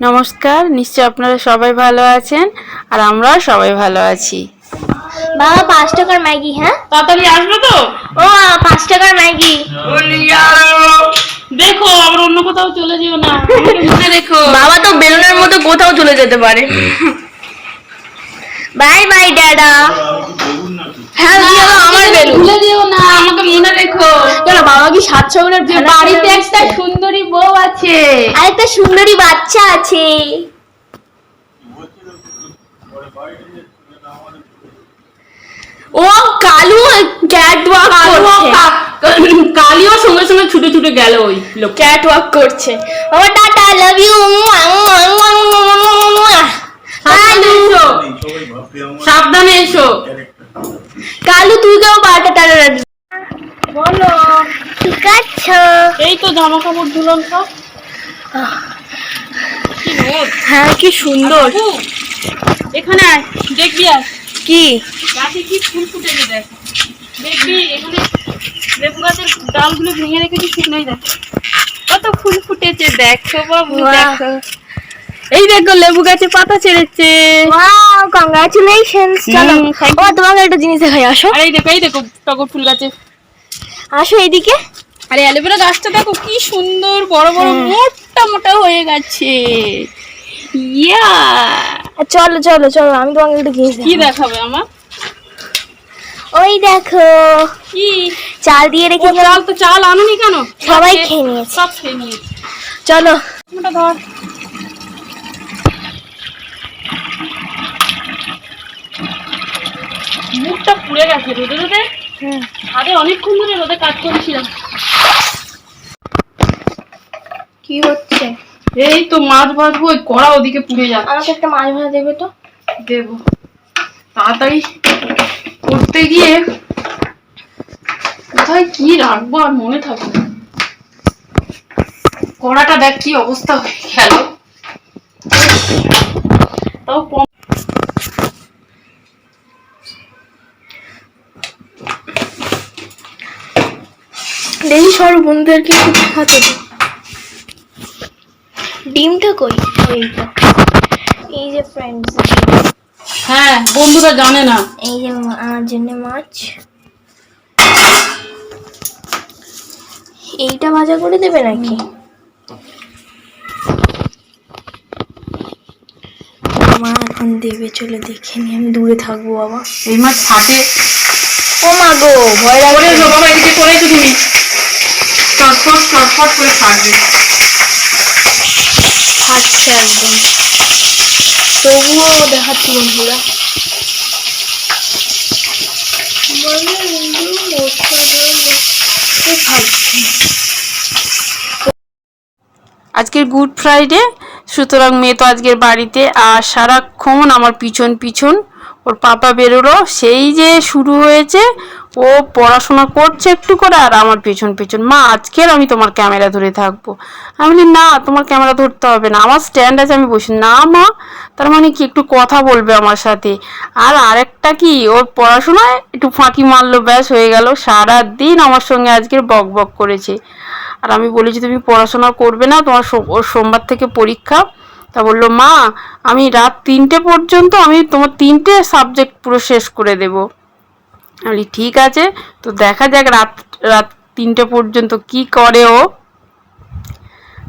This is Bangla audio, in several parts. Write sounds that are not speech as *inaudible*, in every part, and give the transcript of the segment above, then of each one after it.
নমস্কার নিশ্চয় আপনারা সবাই ভালো আছেন আর আমরা সবাই ভালো আছি। বাবা পাঁচ টাকার ম্যাগি হ্যাঁ? তাড়াতাড়ি আসবে তো? ও পাঁচ টাকার ম্যাগি। দেখো আবার অন্য কোথাও চলে যেও না। মনে রেখো। বাবা তো বেলুনের মতো কোথাও চলে যেতে পারে। বাই বাই ড্যাডা হ্যাঁ চলো আমার বেলুন ভুলে যেও না আমাকে মনে রেখো কেন বাবা কি সাত ছবিনের যে বাড়িতে একটা সুন্দরী বউ আছে আরেকটা সুন্দরী বাচ্চা আছে ও কালু ক্যাট ওয়াক করছে কালিও সঙ্গে সঙ্গে ছুটে ছুটে গেল ওই লোক ক্যাট ওয়াক করছে বাবা টাটা লাভ ইউ কালু সাবধানে এসো কালু তুই কেউ পাটা টাটা রাখবি? বলো। ঠিক আছে। এই তো জামা কাপড় ধুলাম সব। হ্যাঁ কি সুন্দর। এখানে আয় দেখবি আর কি? গাছে কি ফুল ফুটেছে দেখ। দেখবি এখানে লেবু গাছের ডালগুলো ভেঙে রেখেছি শুকনোই দেখ। কত ফুল ফুটেছে দেখো বাবু. দেখো। এই দেখো লেবু গাছে পাতা ছেড়েছে। ওয়াও কংগ্রাচুলেশনস চলো ও তোমাকে একটা জিনিস দেখাই আসো। আর এই দেখো এই দেখো টগর ফুল গাছে। আসো এইদিকে। আরে অ্যালোভেরা গাছটা দেখো কি সুন্দর বড় বড় মোটা মোটা হয়ে গেছে। ইয়া। চলো চলো চলো আমি তোমাকে একটা জিনিস কি দেখাবো। আমার? ওই দেখো কি? চাল দিয়ে রেখে চাল তো চাল আনুনি কেন? সবাই সব খেয়ে নিয়েছে। সব খেয়ে নিয়েছে। চলো। ধর। পুড়ে গেছে রোদে রোদে? আরে অনেকক্ষণ ধরে রোদে কাজ করেছিলাম। কি হচ্ছে? এই তো মাছ ভাজবো ওই কড়া ওদিকে পুড়ে যাচ্ছে। আমাকে একটা মাছ ভাজা দেবে তো? দেব। তাড়াতাড়ি করতে গিয়ে কোথায় কি রাখব আর মনে থাকবে না। কড়াটা দেখ কি অবস্থা হয়ে গেল। তাও দেখি সর বন্ধুদেরকে একটু দেখাতে। ডিমটা কই? এই এই যে ফ্রেন্ডস হ্যাঁ বন্ধুরা জানে না। এই যে আমার জন্য মাছ। এইটা ভাজা করে দেবে নাকি? মা এখন দেবে চলে দেখে নি আমি দূরে থাকব বাবা। এই মাছ ফাটে ও মা গো ভয় এসো বাবা এদিকে এসো তুমি। চটফট চটফট করে ফাটবে ফাটছে একদম। তবুও দেখাচ্ছি বন্ধুরা। আজকের গুড ফ্রাইডে সুতরাং মেয়ে তো আজকের বাড়িতে আর সারাক্ষণ আমার পিছন পিছন ওর পাপা বেরোলো। সেই যে শুরু হয়েছে ও পড়াশোনা করছে একটু করে আর আমার পিছন পিছন। মা, আজকের আমি তোমার ক্যামেরা ধরে থাকব। আমি বলি, না, তোমার ক্যামেরা ধরতে হবে না। আমার স্ট্যান্ড আছে, আমি বসি। না, মা। তার মানে কি? একটু কথা বলবে আমার সাথে। আর আরেকটা কি? ওর পড়াশোনায় একটু ফাঁকি মারলো, ব্যাস, হয়ে গেল। সারা দিন আমার সঙ্গে আজকের বক বক করেছে। আর আমি বলেছি, তুমি পড়াশোনা করবে না, তোমার ওর সোমবার থেকে পরীক্ষা। তা বলল, মা, আমি রাত তিনটে পর্যন্ত আমি তোমার তিনটে সাবজেক্ট পুরো শেষ করে দেব। বলি, ঠিক আছে তো দেখা যাক রাত রাত তিনটে পর্যন্ত কি করে ও।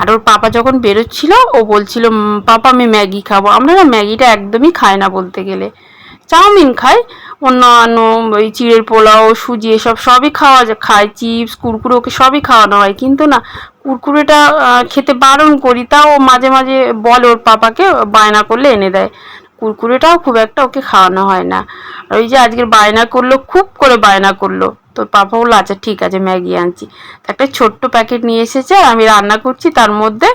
আর ওর পাপা যখন বেরোচ্ছিল ও বলছিল পাপা আমি ম্যাগি খাব। আমরা না ম্যাগিটা একদমই খাই না বলতে গেলে। চাউমিন খাই অন্যান্য ওই চিড়ের পোলাও সুজি এসব সবই খাওয়া যায়। খায় চিপস কুরকুরে ওকে সবই খাওয়ানো হয়। কিন্তু না কুরকুরেটা খেতে বারণ করি তাও মাঝে মাঝে বলে ওর পাপাকে বায়না করলে এনে দেয়। কুরকুরেটাও খুব একটা ওকে খাওয়ানো হয় না। আর ওই যে আজকের বায়না করল, খুব করে বায়না করল। তো পাপা বলল আচ্ছা ঠিক আছে, ম্যাগি আনছি। একটা ছোট্ট প্যাকেট নিয়ে এসেছে, আর আমি রান্না করছি। তার মধ্যে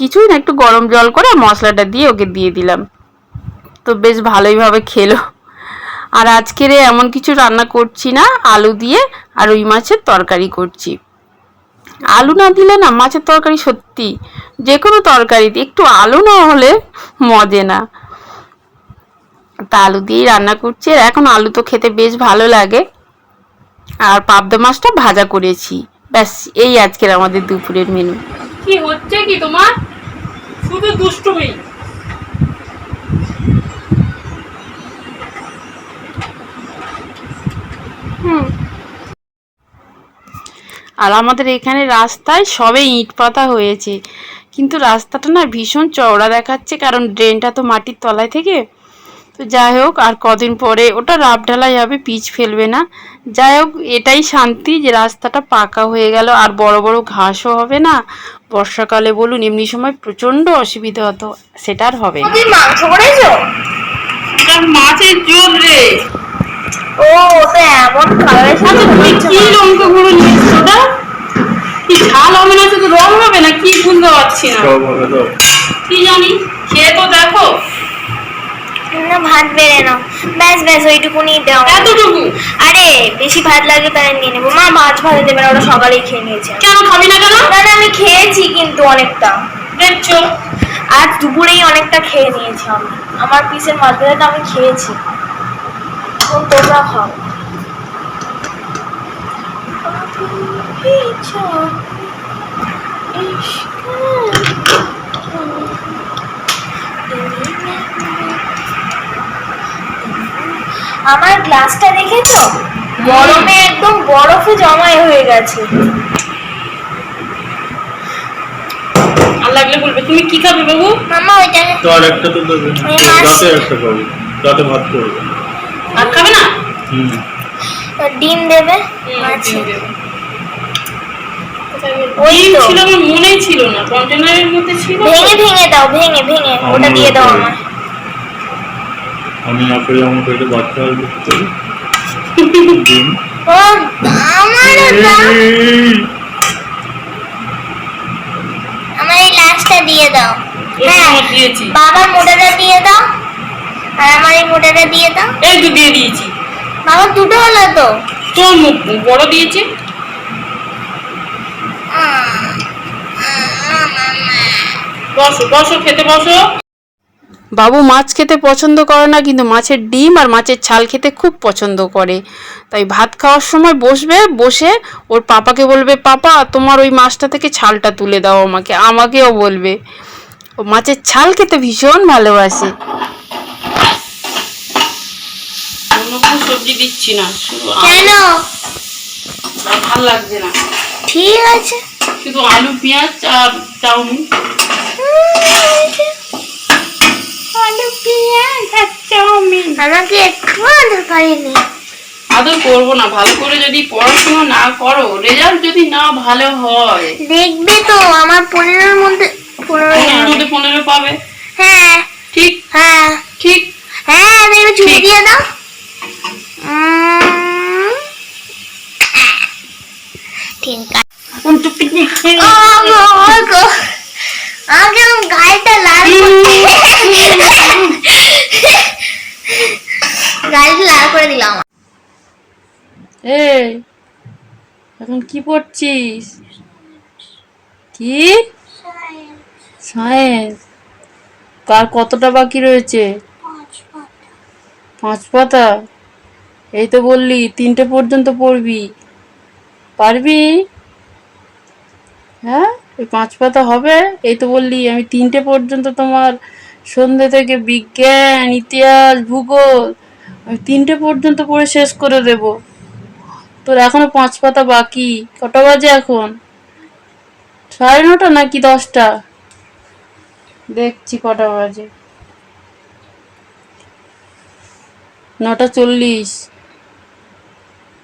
কিছুই না, একটু গরম জল করে মশলাটা দিয়ে ওকে দিয়ে দিলাম। তো বেশ ভালোইভাবে খেলো। আর আজকের এমন কিছু রান্না করছি না, আলু দিয়ে আর ওই মাছের তরকারি করছি। আলু না দিলে না, মাছের তরকারি সত্যি যে কোনো তরকারিতে একটু আলু না হলে মজে না। তা আলু দিয়েই রান্না করছি। আর এখন আলু তো খেতে বেশ ভালো লাগে। আর পাবদা মাছটা ভাজা করেছি। ব্যাস এই আজকের আমাদের দুপুরের মেনু কি হচ্ছে কি তোমার? শুধু দুষ্টুমি। হুম। আর আমাদের এখানে রাস্তায় সবে ইট পাতা হয়েছে। কিন্তু রাস্তাটা না ভীষণ চওড়া দেখাচ্ছে কারণ ড্রেনটা তো মাটির তলায় থেকে তো যাই হোক আর কদিন পরে ওটা রাব ঢালাই হবে পিচ ফেলবে না। যাই হোক এটাই শান্তি যে রাস্তাটা পাকা হয়ে গেল আর বড় বড় ঘাসও হবে না। বর্ষাকালে বলুন এমনি সময় প্রচণ্ড অসুবিধা হতো সেটা আর হবে মাছের জল রে। ও তো এমন কালারের সাথে কি লঙ্কা গুঁড়ো ওটা কি ঝাল হবে না শুধু রং হবে না কি বুঝতে পারছি না। সব হবে তো। কি জানি খেয়ে তো দেখো। না ভাত বেড়ে নাও। ব্যাস ব্যাস ওইটুকুনি দাও। এতটুকু? আরে বেশি ভাত লাগে তাহলে নিয়ে নেব। মা মাছ ভাজা দেবে না ওরা সকালেই খেয়ে নিয়েছে। কেন খাবি না কেন? না আমি খেয়েছি কিন্তু অনেকটা। দেখছ? আজ দুপুরেই অনেকটা খেয়ে নিয়েছি আমি। আমার পিসের মাছ ভাজাটা আমি খেয়েছি। এখন তোমরা খাও। আমার গ্লাসটা দেখেছ গরমে একদম বরফে জমায় হয়ে গেছে। আর লাগলে বলবে তুমি কি খাবে বাবু? মামা ওইটা তো আর একটা তো দেবে। রাতে একটা পাবো রাতে ভাত করবে। আর খাবে না? হুম। ডিম দেবে মাছে। ওই ডিম ছিল আমার মনেই ছিল না কন্টেনারের মধ্যে ছিল। ভেঙে ভেঙে দাও ভেঙে ভেঙে। ওটা দিয়ে দাও আমার আমি না করে আমার পেটে বাচ্চা আসবে আমার এই, লাস্টটা দিয়ে দাও। হ্যাঁ বাবার মোটাটা দিয়ে দাও। আর আমার এই মোটাটা দিয়ে দাও। এই তো দিয়ে দিয়েছি। বাবার দুটো হলো তো? তোর মুখ বড় দিয়েছি। বসো বসো খেতে বসো। বাবু মাছ খেতে পছন্দ করে না কিন্তু মাছের ডিম আর মাছের ছাল খেতে খুব পছন্দ করে। তাই ভাত খাওয়ার সময় বসবে বসে ওর পাপাকে বলবে পাপা তোমার ওই মাছটা থেকে ছালটা তুলে দাও আমাকে আমাকেও বলবে। ও মাছের ছাল খেতে ভীষণ ভালোবাসে। সবজি দিচ্ছি না কেন? ভালো লাগছে না। ঠিক আছে। শুধু আলু পেঁয়াজ আর চাউমিন আলু পেঁয়াজ আর চাউমিন আমাকে একটু আদর করেনি। আদর করব না ভালো করে যদি পড়াশোনা না করো রেজাল্ট যদি না ভালো হয়। দেখবে তো আমার পনেরোর মধ্যে পনেরোর মধ্যে পনেরো পাবে? হ্যাঁ। ঠিক? হ্যাঁ। ঠিক? হ্যাঁ দেখবে চুড়ি ঠিক। দিয়ে দাও। ঠিক আছে। এরকম গালটা লাল *laughs* গালটা লাল করে দিলাম। এই এখন কি পড়ছিস? কি? সায়েন্স। কার কতটা বাকি রয়েছে? পাঁচ পাতা। এই তো বললি তিনটে পর্যন্ত পড়বি। পারবি? হ্যাঁ? ওই পাঁচ পাতা হবে। এই তো বললি, আমি তিনটে পর্যন্ত তোমার সন্ধ্যে থেকে বিজ্ঞান, ইতিহাস, ভূগোল, আমি তিনটে পর্যন্ত পড়ে শেষ করে দেব। তোর এখনও পাঁচ পাতা বাকি। কটা বাজে এখন? সাড়ে নটা নাকি দশটা? দেখছি কটা বাজে। নটা চল্লিশ।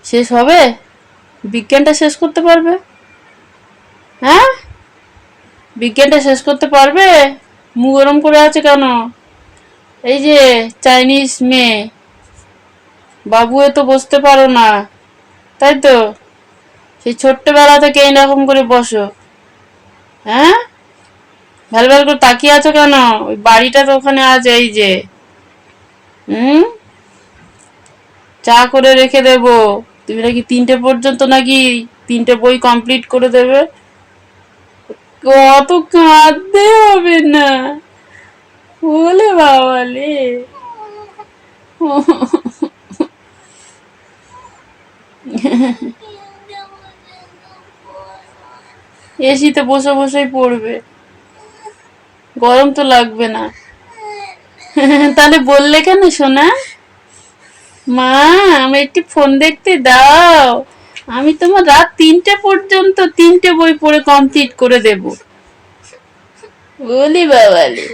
শেষ হবে? বিজ্ঞানটা শেষ করতে পারবে? হ্যাঁ? বিজ্ঞানটা শেষ করতে পারবে? মুখ গরম করে আছে কেন? এই যে চাইনিজ মেয়ে। বাবু এ তো বসতে পারো না। তাই তো? সেই ছোট্টবেলা থেকে এরকম করে বসো। হ্যাঁ? ভালো ভালো করে তাকিয়ে আছো কেন? ওই বাড়িটা তো ওখানে আছে, এই যে। হুম? চা করে রেখে দেব। তুমি নাকি তিনটে পর্যন্ত নাকি তিনটে বই কমপ্লিট করে দেবে? কত কাঁদতে হবে না। বলে বাবালে। এসিতে বসে বসেই পড়বে। গরম তো লাগবে না। তাহলে বললে কেন সোনা? মা আমি একটি ফোন দেখতে দাও। আমি তোমার রাত তিনটে পর্যন্ত তিনটে বই পড়ে কমপ্লিট করে দেব। বলি বাবালি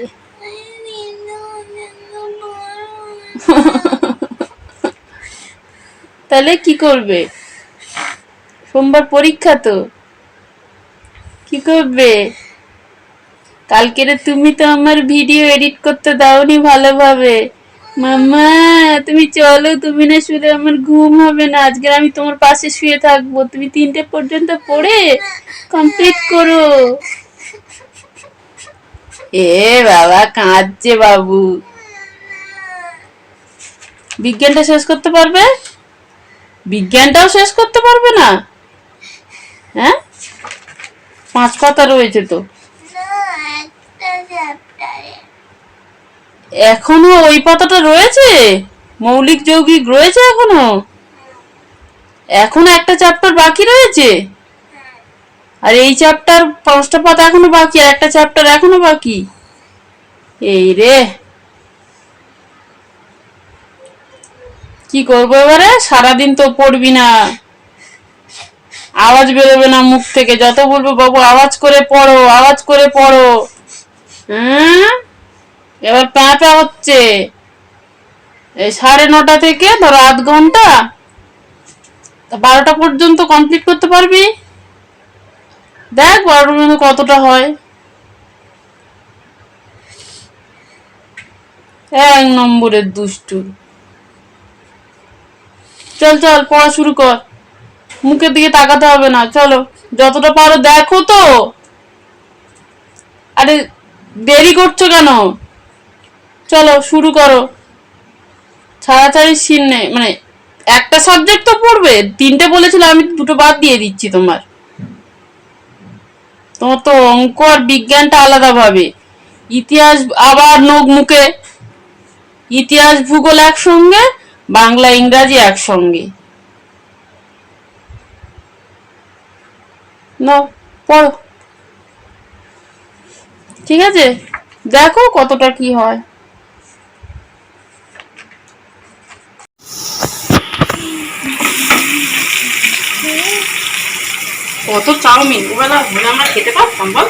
তাহলে কি করবে? সোমবার পরীক্ষা তো। কি করবে? কালকের তুমি তো আমার ভিডিও এডিট করতে দাওনি ভালোভাবে। মাম্মা, তুমি চলো, তুমি না শুলে আমার ঘুম হবে না। আজকে আমি তোমার পাশে শুয়ে থাকব। তুমি তিনটে পর্যন্ত পড়ে কমপ্লিট করো। এ বাবা, কাঁদছে বাবু। বিজ্ঞানটা শেষ করতে পারবে? বিজ্ঞানটাও শেষ করতে পারবে না? হ্যাঁ? পাঁচ পাতা রয়েছে তো। এখনও ওই পাতাটা রয়েছে? মৌলিক যৌগিক রয়েছে এখনও? এখনও একটা চ্যাপ্টার বাকি রয়েছে? আর এই চ্যাপ্টার পাঁচটা পাতা এখনও বাকি আর একটা চ্যাপ্টার এখনও বাকি? এই রে। কি করব এবারে? সারাদিন তো পড়বি না। আওয়াজ বেরোবে না মুখ থেকে। যত বলব বাবু আওয়াজ করে পড়ো আওয়াজ করে পড়ো। হ্যাঁ? এবার প্যাঁ হচ্ছে। এই সাড়ে নটা থেকে ধরো আধ ঘণ্টা বারোটা পর্যন্ত কমপ্লিট করতে পারবি? দেখ বারোটা পর্যন্ত কতটা হয়। এক নম্বরের দুষ্টু। চল চল, পড়া শুরু কর। মুখের দিকে তাকাতে হবে না, চলো। যতটা পারো দেখো তো। আরে দেরি করছ কেন? চলো, শুরু করো। ছাড়াছাড়ি সিন নেই মানে একটা সাবজেক্ট তো পড়বে, তিনটে বলেছিল, আমি দুটো বাদ দিয়ে দিচ্ছি তোমার। তোমার তো অঙ্ক আর বিজ্ঞানটা আলাদা ভাবে ইতিহাস আবার নোক মুখে। ইতিহাস ভূগোল একসঙ্গে, বাংলা, ইংরাজি একসঙ্গে। নাও, পড়ো। ঠিক আছে? দেখো কতটা কি হয়। কত চাউমিন? ওবেলা হলে আমরা খেতে পারতাম বল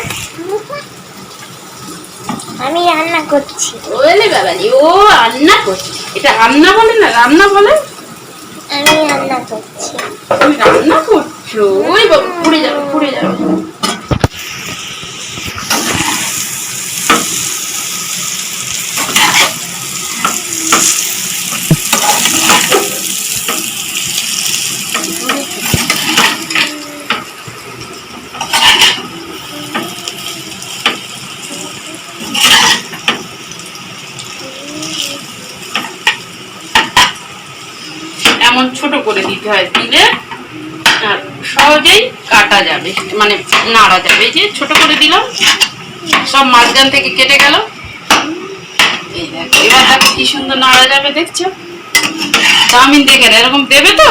আমি রান্না করছি। ওলে বাবালি ও রান্না করছি। এটা রান্না বলে না রান্না বলে? আমি রান্না করছি। তুমি রান্না করছ? ওই বাবা পুড়ে যাবে পুড়ে যাবে এমন ছোট করে দিতে হয় দিলে সহজেই কাটা যাবে মানে নাড়া যাবে। যে ছোট করে দিলাম, সব মাঝখান থেকে কেটে গেল। এবার দেখো কি সুন্দর নাড়া যাবে, দেখছ? চাউমিন দেখে এরকম দেবে তো?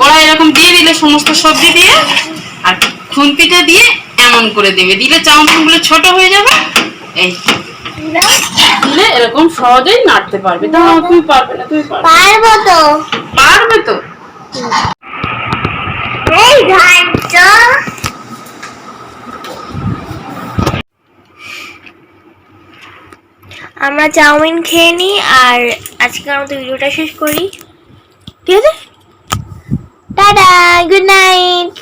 কড়াই এরকম দিয়ে দিলে সমস্ত সবজি দিয়ে, আর খুন্তিটা দিয়ে এমন করে দেবে। দিলে চাউমিনগুলো ছোট হয়ে যাবে। এই, দিলে এরকম সহজেই নাড়তে পারবে। তা তুমি পারবে না তুমি পারব তো। পারবে তো? আমরা চাউমিন খেয়ে নিই আর আজকের মতো ভিডিওটা শেষ করি। ঠিক আছে? Tata good night